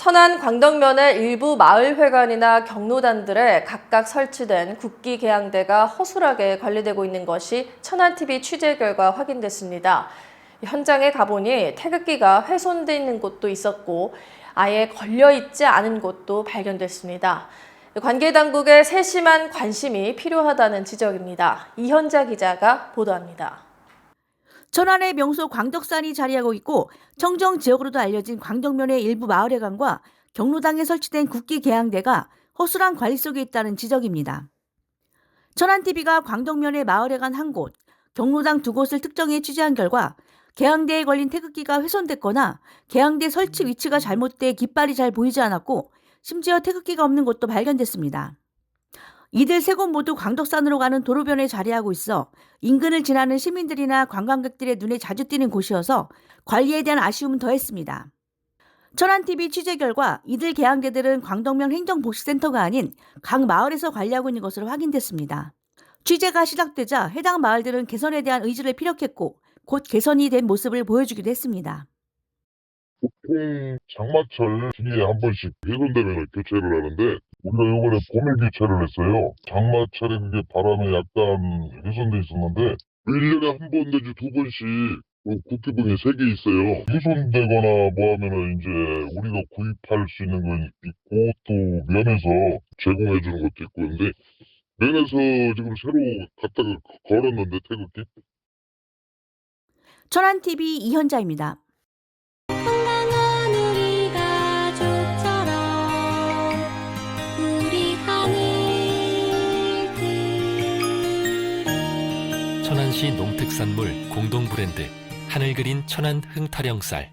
천안 광덕면의 일부 마을회관이나 경로단들에 각각 설치된 국기 개양대가 허술하게 관리되고 있는 것이 천안TV 취재 결과 확인됐습니다. 현장에 가보니 태극기가 훼손돼 있는 곳도 있었고 아예 걸려 있지 않은 곳도 발견됐습니다. 관계 당국의 세심한 관심이 필요하다는 지적입니다. 이현자 기자가 보도합니다. 천안의 명소 광덕산이 자리하고 있고 청정 지역으로도 알려진 광덕면의 일부 마을회관과 경로당에 설치된 국기 개양대가 허술한 관리 속에 있다는 지적입니다. 천안TV가 광덕면의 마을회관 한 곳, 경로당 두 곳을 특정해 취재한 결과 개양대에 걸린 태극기가 훼손됐거나 개양대 설치 위치가 잘못돼 깃발이 잘 보이지 않았고 심지어 태극기가 없는 곳도 발견됐습니다. 이들 세 곳 모두 광덕산으로 가는 도로변에 자리하고 있어 인근을 지나는 시민들이나 관광객들의 눈에 자주 띄는 곳이어서 관리에 대한 아쉬움은 더했습니다. 천안TV 취재 결과 이들 개항대들은 광덕면 행정복지센터가 아닌 각 마을에서 관리하고 있는 것으로 확인됐습니다. 취재가 시작되자 해당 마을들은 개선에 대한 의지를 피력했고 곧 개선이 된 모습을 보여주기도 했습니다. 보통 장마철 주기에 한 번씩 훼손되면 교체를 하는데 우리가 이번에 봄에 교체를 했어요. 장마철에 그게 바람에 약간 훼손돼 있었는데 1년에 한 번 내지 두 번씩 그 국기봉이 세 개 있어요. 훼손되거나 뭐 하면은 이제 우리가 구입할 수 있는 건 있고 또 면에서 제공해 주는 것도 있고 근데 면에서 지금 새로 갖다가 걸었는데 태극기 천안TV 이현자입니다. 천안시 농특산물 공동 브랜드 하늘 그린 천안 흥타령 쌀